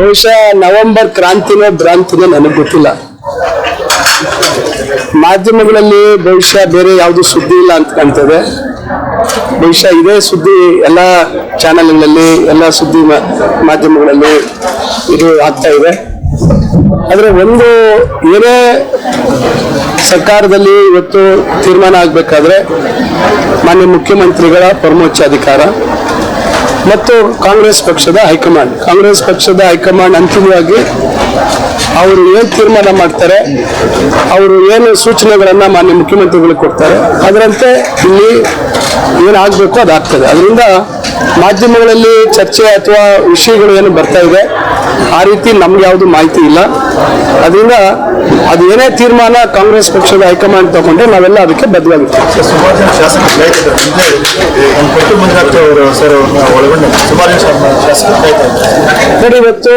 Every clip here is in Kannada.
ಬಹುಶಃ ನವೆಂಬರ್ ಕ್ರಾಂತಿನೋ ಭ್ರಾಂತಿನೋ ನನಗೆ ಗೊತ್ತಿಲ್ಲ. ಮಾಧ್ಯಮಗಳಲ್ಲಿ ಬಹುಶಃ ಬೇರೆ ಯಾವುದು ಸುದ್ದಿ ಇಲ್ಲ ಅಂತ ಕಾಣ್ತದೆ. ಬಹುಶಃ ಇದೇ ಸುದ್ದಿ ಎಲ್ಲ ಚಾನೆಲ್ಗಳಲ್ಲಿ, ಎಲ್ಲ ಸುದ್ದಿ ಮಾಧ್ಯಮಗಳಲ್ಲಿ ಇದು ಆಗ್ತಾ ಇದೆ. ಆದರೆ ಒಂದು ಏನೇ ಸರ್ಕಾರದಲ್ಲಿ ಇವತ್ತು ತೀರ್ಮಾನ ಆಗಬೇಕಾದ್ರೆ ಮಾನ್ಯ ಮುಖ್ಯಮಂತ್ರಿಗಳ ಪರಮೋಚ್ಚಾಧಿಕಾರ ಮತ್ತು ಕಾಂಗ್ರೆಸ್ ಪಕ್ಷದ ಹೈಕಮಾಂಡ್. ಕಾಂಗ್ರೆಸ್ ಪಕ್ಷದ ಹೈಕಮಾಂಡ್ ಅಂತಿಮವಾಗಿ ಅವರು ಏನು ತೀರ್ಮಾನ ಮಾಡ್ತಾರೆ, ಅವರು ಏನು ಸೂಚನೆಗಳನ್ನು ಮಾನ್ಯ ಮುಖ್ಯಮಂತ್ರಿಗಳು ಕೊಡ್ತಾರೆ, ಅದರಂತೆ ಇಲ್ಲಿ ಏನಾಗಬೇಕು ಅದಾಗ್ತದೆ ಅದರಿಂದ ಮಾಧ್ಯಮಗಳಲ್ಲಿ ಚರ್ಚೆ ಅಥವಾ ವಿಷಯಗಳು ಏನು ಬರ್ತಾ ಇದೆ, ಆ ರೀತಿ ನಮ್ಗೆ ಯಾವುದು ಮಾಹಿತಿ ಇಲ್ಲ. ಅದರಿಂದ ಅದು ಏನೇ ತೀರ್ಮಾನ ಕಾಂಗ್ರೆಸ್ ಪಕ್ಷದ ಹೈಕಮಾಂಡ್ ತಗೊಂಡ್ರೆ ನಾವೆಲ್ಲ ಅದಕ್ಕೆ ಬದ್ಧವಾಗಿರ್ತೀವಿ. ಅವರು ಸರ್ ಒಳಗೊಂಡ. ಸುಮಾರು ನೋಡಿ ಇವತ್ತು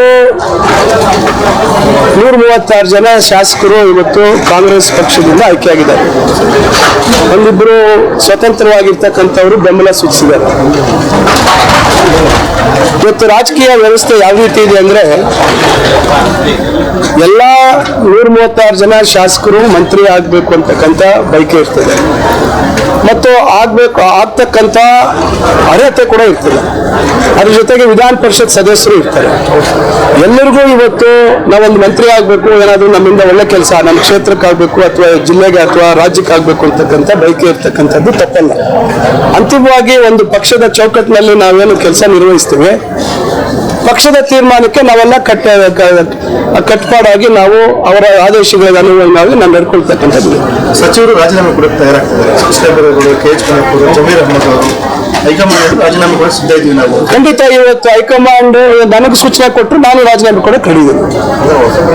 ನೂರ ಮೂವತ್ತಾರು ಜನ ಶಾಸಕರು ಇವತ್ತು ಕಾಂಗ್ರೆಸ್ ಪಕ್ಷದಿಂದ ಆಯ್ಕೆಯಾಗಿದ್ದಾರೆ. ಒಂದಿಬ್ಬರು ಸ್ವತಂತ್ರವಾಗಿರ್ತಕ್ಕಂಥವರು ಬೆಂಬಲ ಸೂಚಿಸಿದ್ದಾರೆ. ಇವತ್ತು ರಾಜಕೀಯ ವ್ಯವಸ್ಥೆ ಯಾವ ರೀತಿ ಇದೆ ಅಂದ್ರೆ ಎಲ್ಲ ನೂರ ಮೂವತ್ತಾರು ಜನ ಶಾಸಕರು ಮಂತ್ರಿ ಆಗ್ಬೇಕು ಅಂತಕ್ಕಂಥ ಬಯಕೆ ಇರ್ತದೆ. ಮತ್ತು ಆಗ್ಬೇಕು, ಆಗ್ತಕ್ಕಂಥ ಅರ್ಹತೆ ಕೂಡ ಇರ್ತದೆ. ಅದ್ರ ಜೊತೆಗೆ ವಿಧಾನ ಪರಿಷತ್ ಸದಸ್ಯರು ಇರ್ತಾರೆ. ಎಲ್ಲರಿಗೂ ಇವತ್ತು ನಾವೊಂದು ಮಂತ್ರಿ ಆಗಬೇಕು, ಏನಾದರೂ ನಮ್ಮಿಂದ ಒಳ್ಳೆ ಕೆಲಸ, ನಮ್ಮ ಕ್ಷೇತ್ರಕ್ಕೆ ಆಗಬೇಕು ಅಥವಾ ಜಿಲ್ಲೆಗೆ ಅಥವಾ ರಾಜ್ಯಕ್ಕೆ ಆಗಬೇಕು ಅಂತಕ್ಕಂಥ ಬಯಕೆ ಇರ್ತಕ್ಕಂಥದ್ದು ತಪ್ಪಲ್ಲ. ಅಂತಿಮವಾಗಿ ಒಂದು ಪಕ್ಷದ ಚೌಕಟ್ಟಿನಲ್ಲಿ ನಾವೇನು ಕೆಲಸ ನಿರ್ವಹಿಸ್ತೀವಿ ಪಕ್ಷದ ತೀರ್ಮಾನಕ್ಕೆ ನಾವೆಲ್ಲ ಕಟ್ಟ ಕಟ್ಟುಪಾಡಾಗಿ ನಾವು ಅವರ ಆದೇಶಗಳಿಗೆ ಅನುಗುಣವಾಗಿ ನಾವು ನಡ್ಕೊಳ್ತಕ್ಕಂಥದ್ದು. ಸಚಿವರು ರಾಜೀನಾಮೆ ಕೊಡಕ್ಕೆ ತಯಾರಾಗ್ತಿದ್ದಾರೆ. ಹೈಕಮಾಂಡ್ ಖಂಡಿತ ಇವತ್ತು ಹೈಕಮಾಂಡ್ ನನಗೆ ಸೂಚನೆ ಕೊಟ್ಟರು, ನಾನು ರಾಜೀನಾಮೆ ಕೂಡ ಕಡಿದೆ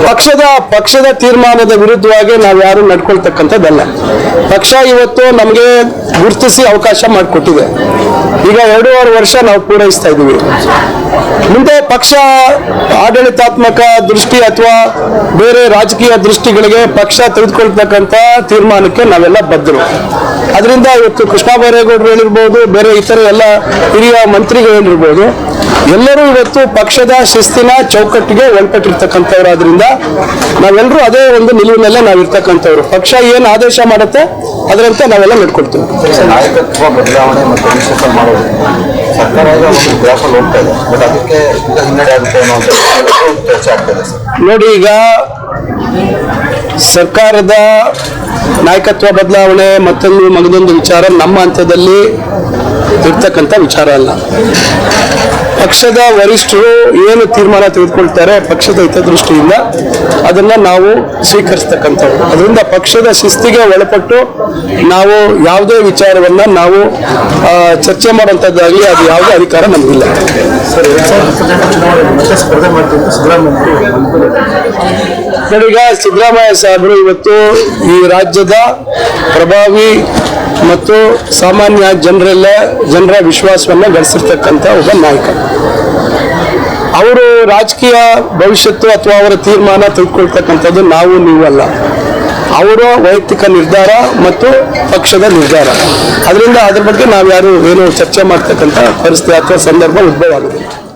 ಪಕ್ಷದ ಪಕ್ಷದ ತೀರ್ಮಾನದ ವಿರುದ್ಧವಾಗಿ ನಾವು ಯಾರು ನಡ್ಕೊಳ್ತಕ್ಕಂಥದ್ದಲ್ಲ. ಪಕ್ಷ ಇವತ್ತು ನಮಗೆ ಗುರುತಿಸಿ ಅವಕಾಶ ಮಾಡಿಕೊಟ್ಟಿದೆ. ಈಗ ಎರಡೂವರೆ ವರ್ಷ ನಾವು ಪೂರೈಸ್ತಾ ಇದ್ದೀವಿ. ಮುಂದೆ ಪಕ್ಷ ಆಡಳಿತಾತ್ಮಕ ದೃಷ್ಟಿ ಅಥವಾ ಬೇರೆ ರಾಜಕೀಯ ದೃಷ್ಟಿಗಳಿಗೆ ಪಕ್ಷ ತೆಗೆದುಕೊಳ್ತಕ್ಕಂಥ ತೀರ್ಮಾನಕ್ಕೆ ನಾವೆಲ್ಲ ಬದ್ಧರು. ಅದರಿಂದ ಇವತ್ತು ಕೃಷ್ಣ ಬೈರೇಗೌಡರು ಹೇಳಿರ್ಬೋದು ಬೇರೆ ಇತರ ಎಲ್ಲ ಹಿರಿಯ ಮಂತ್ರಿಗಳು ಹೇಳಿರ್ಬೋದು ಎಲ್ಲರೂ ಇವತ್ತು ಪಕ್ಷದ ಶಿಸ್ತಿನ ಚೌಕಟ್ಟಿಗೆ ಒಳಪಟ್ಟಿರ್ತಕ್ಕಂಥವ್ರಾದ್ರಿಂದ ನಾವೆಲ್ಲರೂ ಅದೇ ಒಂದು ನಿಲುವಿನಲ್ಲೇ ನಾವು ಇರ್ತಕ್ಕಂಥವ್ರು ಪಕ್ಷ ಏನು ಆದೇಶ ಮಾಡುತ್ತೆ ಅದರಂತೆ ನಾವೆಲ್ಲ ನಡ್ಕೊಳ್ತೀವಿ. ನಾಯಕತ್ವ ಬದಲಾವಣೆ ಮತ್ತು ವಿಶ್ವಾಸ ಮಾಡೋದು ಸರ್ಕಾರ ಈಗ ಒಂದು ಗ್ರಾಫಲ್ಲಿ ಹೋಗ್ತಾ ಇದೆ. ಬಟ್ ಅದಕ್ಕೆ ಹಿನ್ನಡೆ ಆಗುತ್ತೆ ಚರ್ಚೆ ಆಗ್ತದೆ ನೋಡಿ ಈಗ ಸರ್ಕಾರದ ನಾಯಕತ್ವ ಬದಲಾವಣೆ ಮತ್ತೊಂದು ಮಗದೊಂದು ವಿಚಾರ ನಮ್ಮ ಹಂತದಲ್ಲಿ ಇರ್ತಕ್ಕಂಥ ವಿಚಾರ ಅಲ್ಲ. ಪಕ್ಷದ ವರಿಷ್ಠರು ಏನು ತೀರ್ಮಾನ ತೆಗೆದುಕೊಳ್ತಾರೆ ಪಕ್ಷದ ಹಿತದೃಷ್ಟಿಯಿಂದ ಅದನ್ನ ನಾವು ಸ್ವೀಕರಿಸ್ತಕ್ಕಂಥವ್ರು. ಅದರಿಂದ ಪಕ್ಷದ ಶಿಸ್ತಿಗೆ ಒಳಪಟ್ಟು ನಾವು ಯಾವುದೇ ವಿಚಾರವನ್ನ ನಾವು ಚರ್ಚೆ ಮಾಡುವಂಥದ್ದಾಗಲಿ ಅದು ಯಾವುದೇ ಅಧಿಕಾರ ನಮಗಿಲ್ಲ. ಈಗ ಸಿದ್ದರಾಮಯ್ಯ ಸಾಹೇಬರು ಇವತ್ತು ಈ ರಾಜ್ಯದ ಪ್ರಭಾವಿ ಮತ್ತು ಸಾಮಾನ್ಯ ಜನರೆಲ್ಲ ಜನರ ವಿಶ್ವಾಸವನ್ನು ಗಳಿಸಿರ್ತಕ್ಕಂಥ ಒಬ್ಬ ನಾಯಕ. ಅವರು ರಾಜಕೀಯ ಭವಿಷ್ಯತ್ತು ಅಥವಾ ಅವರ ತೀರ್ಮಾನ ತೆಗೆದುಕೊಳ್ತಕ್ಕಂಥದ್ದು ನಾವು, ನೀವಲ್ಲ. ಅವರ ವೈಯಕ್ತಿಕ ನಿರ್ಧಾರ ಮತ್ತು ಪಕ್ಷದ ನಿರ್ಧಾರ. ಅದರಿಂದ ಅದ್ರ ಬಗ್ಗೆ ನಾವು ಯಾರು ಏನು ಚರ್ಚೆ ಮಾಡ್ತಕ್ಕಂಥ ಪರಿಸ್ಥಿತಿ ಅಥವಾ ಸಂದರ್ಭ ಉದ್ಭವ ಆಗುತ್ತೆ